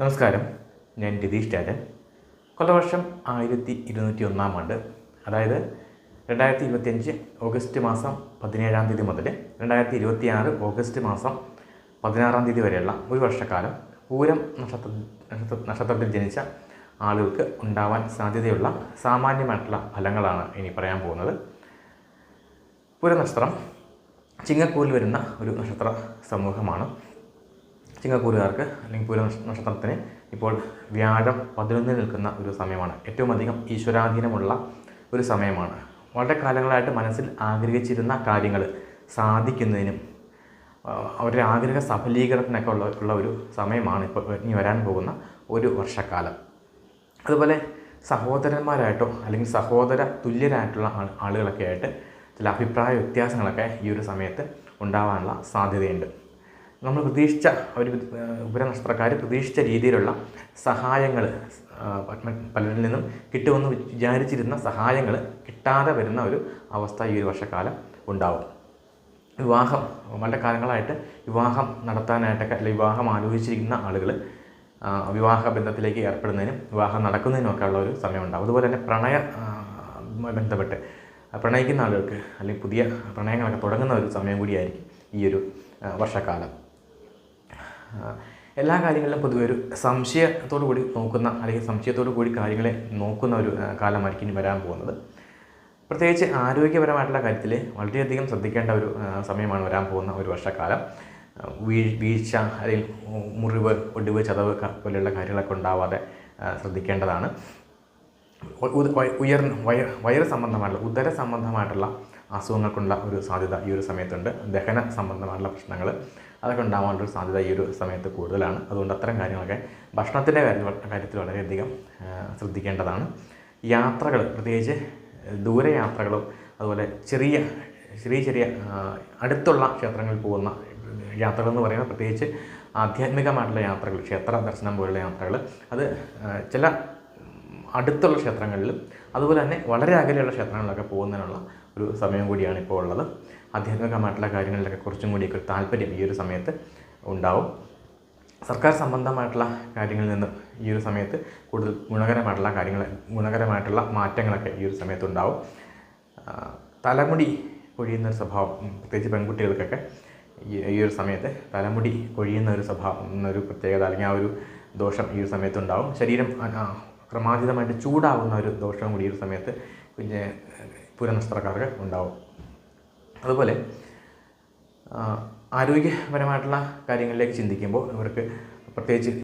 നമസ്കാരം. ഞാൻ രതീഷ് രാജൻ. കൊല്ലവർഷം ആയിരത്തി ഇരുന്നൂറ്റി ഒന്നാം ആണ്ട് അതായത് രണ്ടായിരത്തി ഇരുപത്തിയഞ്ച് ഓഗസ്റ്റ് മാസം പതിനേഴാം തീയതി മുതൽ രണ്ടായിരത്തി ഇരുപത്തി ആറ് ഓഗസ്റ്റ് മാസം പതിനാറാം തീയതി വരെയുള്ള ഒരു വർഷക്കാലം പൂരം നക്ഷത്ര നക്ഷത്ര നക്ഷത്രത്തിൽ ജനിച്ച ആളുകൾക്ക് ഉണ്ടാവാൻ സാധ്യതയുള്ള സാമാന്യമായിട്ടുള്ള ഫലങ്ങളാണ് ഇനി പറയാൻ പോകുന്നത്. പൂരനക്ഷത്രം ചിങ്ങക്കൂറിൽ വരുന്ന ഒരു നക്ഷത്ര സമൂഹമാണ്. ചിങ്ങക്കൂറുകാർക്ക് അല്ലെങ്കിൽ പൂര നക്ഷത്രത്തിന് ഇപ്പോൾ വ്യാഴം പതിനൊന്നിൽ നിൽക്കുന്ന ഒരു സമയമാണ്. ഏറ്റവും അധികം ഈശ്വരാധീനമുള്ള ഒരു സമയമാണ്. വളരെ കാലങ്ങളായിട്ട് മനസ്സിൽ ആഗ്രഹിച്ചിരുന്ന കാര്യങ്ങൾ സാധിക്കുന്നതിനും അവരുടെ ആഗ്രഹ സഫലീകരണത്തിനൊക്കെ ഉള്ള ഉള്ള ഒരു സമയമാണ് ഇപ്പോൾ ഇനി വരാൻ പോകുന്ന ഒരു വർഷക്കാലം. അതുപോലെ സഹോദരന്മാരായിട്ടോ അല്ലെങ്കിൽ സഹോദര തുല്യരായിട്ടുള്ള ആളുകളൊക്കെ ആയിട്ട് ചില അഭിപ്രായ വ്യത്യാസങ്ങളൊക്കെ ഈ ഒരു സമയത്ത് ഉണ്ടാവാനുള്ള സാധ്യതയുണ്ട്. നമ്മൾ പ്രതീക്ഷിച്ച ഒരു ഉപരനക്ഷത്രക്കാർ പ്രതീക്ഷിച്ച രീതിയിലുള്ള സഹായങ്ങൾ പലരിൽ നിന്നും കിട്ടുമെന്ന് വിചാരിച്ചിരുന്ന സഹായങ്ങൾ കിട്ടാതെ വരുന്ന ഒരു അവസ്ഥ ഈ ഒരു വർഷക്കാലം ഉണ്ടാവും. വിവാഹം വളരെ കാലങ്ങളായിട്ട് വിവാഹം നടത്താനായിട്ടൊക്കെ അല്ലെങ്കിൽ വിവാഹം ആലോചിച്ചിരിക്കുന്ന ആളുകൾ വിവാഹ ബന്ധത്തിലേക്ക് ഏർപ്പെടുന്നതിനും വിവാഹം നടക്കുന്നതിനുമൊക്കെ ഉള്ള ഒരു സമയമുണ്ടാകും അതുപോലെ തന്നെ പ്രണയ ബന്ധപ്പെട്ട് പ്രണയിക്കുന്ന ആളുകൾക്ക് അല്ലെങ്കിൽ പുതിയ പ്രണയങ്ങളൊക്കെ തുടങ്ങുന്ന ഒരു സമയം കൂടിയായിരിക്കും ഈ ഒരു വർഷക്കാലം. എല്ലാ കാര്യങ്ങളിലും പൊതുവെ ഒരു സംശയത്തോടു കൂടി നോക്കുന്ന അല്ലെങ്കിൽ സംശയത്തോടു കൂടി കാര്യങ്ങളെ നോക്കുന്ന ഒരു കാലമായിരിക്കും വരാൻ പോകുന്നത്. പ്രത്യേകിച്ച് ആരോഗ്യപരമായിട്ടുള്ള കാര്യത്തിൽ വളരെയധികം ശ്രദ്ധിക്കേണ്ട ഒരു സമയമാണ് വരാൻ പോകുന്ന ഒരു വർഷക്കാലം. വീ വീഴ്ച അല്ലെങ്കിൽ മുറിവ് ഒടിവ് ചതവ് പോലെയുള്ള കാര്യങ്ങളൊക്കെ ഉണ്ടാവാതെ ശ്രദ്ധിക്കേണ്ടതാണ്. ഉയർ വയർ വയർ സംബന്ധമായിട്ടുള്ള ഉദര സംബന്ധമായിട്ടുള്ള അസുഖങ്ങൾക്കുള്ള ഒരു സാധ്യത ഈ ഒരു സമയത്തുണ്ട്. ദഹന സംബന്ധമായിട്ടുള്ള പ്രശ്നങ്ങൾ അതൊക്കെ ഉണ്ടാവാനുള്ളൊരു സാധ്യത ഈ ഒരു സമയത്ത് കൂടുതലാണ്. അതുകൊണ്ട് അത്തരം കാര്യങ്ങളൊക്കെ ഭക്ഷണത്തിന്റെ കാര്യത്തിൽ വളരെയധികം ശ്രദ്ധിക്കേണ്ടതാണ്. യാത്രകൾ പ്രത്യേകിച്ച് ദൂരയാത്രകളും അതുപോലെ ചെറിയ ചെറിയ ചെറിയ അടുത്തുള്ള ക്ഷേത്രങ്ങളിൽ പോകുന്ന യാത്രകൾ എന്ന് പറയുന്നത് പ്രത്യേകിച്ച് ആധ്യാത്മികമായിട്ടുള്ള യാത്രകൾ ക്ഷേത്ര ദർശനം പോലുള്ള യാത്രകൾ. അത് ചില അടുത്തുള്ള ക്ഷേത്രങ്ങളിലും അതുപോലെ തന്നെ വളരെ അകലെയുള്ള ക്ഷേത്രങ്ങളിലൊക്കെ പോകുന്നതിനുള്ള ഒരു സമയം കൂടിയാണ് ഇപ്പോൾ ഉള്ളത്. ആധ്യാത്മികമായിട്ടുള്ള കാര്യങ്ങളിലൊക്കെ കുറച്ചും കൂടിയൊക്കെ താല്പര്യം ഈ ഒരു സമയത്ത് ഉണ്ടാവും. സർക്കാർ സംബന്ധമായിട്ടുള്ള കാര്യങ്ങളിൽ നിന്ന് ഈ ഒരു സമയത്ത് കൂടുതൽ ഗുണകരമായിട്ടുള്ള കാര്യങ്ങൾ ഗുണകരമായിട്ടുള്ള മാറ്റങ്ങളൊക്കെ ഈ ഒരു സമയത്ത് ഉണ്ടാവും. തലമുടി കൊഴിയുന്ന ഒരു സ്വഭാവം പ്രത്യേകിച്ച് പെൺകുട്ടികൾക്കൊക്കെ ഈ ഒരു സമയത്ത് തലമുടി കൊഴിയുന്ന ഒരു സ്വഭാവം എന്നൊരു പ്രത്യേകത അല്ലെങ്കിൽ ആ ഒരു ദോഷം ഈ ഒരു സമയത്ത് ഉണ്ടാവും. ശരീരം ക്രമാതീതമായിട്ട് ചൂടാവുന്ന ഒരു ദോഷവും കൂടി ഈ ഒരു സമയത്ത് കുഞ്ഞ് പുരനസ്ത്രക്കാർക്ക് ഉണ്ടാവും. അതുപോലെ ആരോഗ്യപരമായിട്ടുള്ള കാര്യങ്ങളിലേക്ക് ചിന്തിക്കുമ്പോൾ ഇവർക്ക് പ്രത്യേകിച്ച്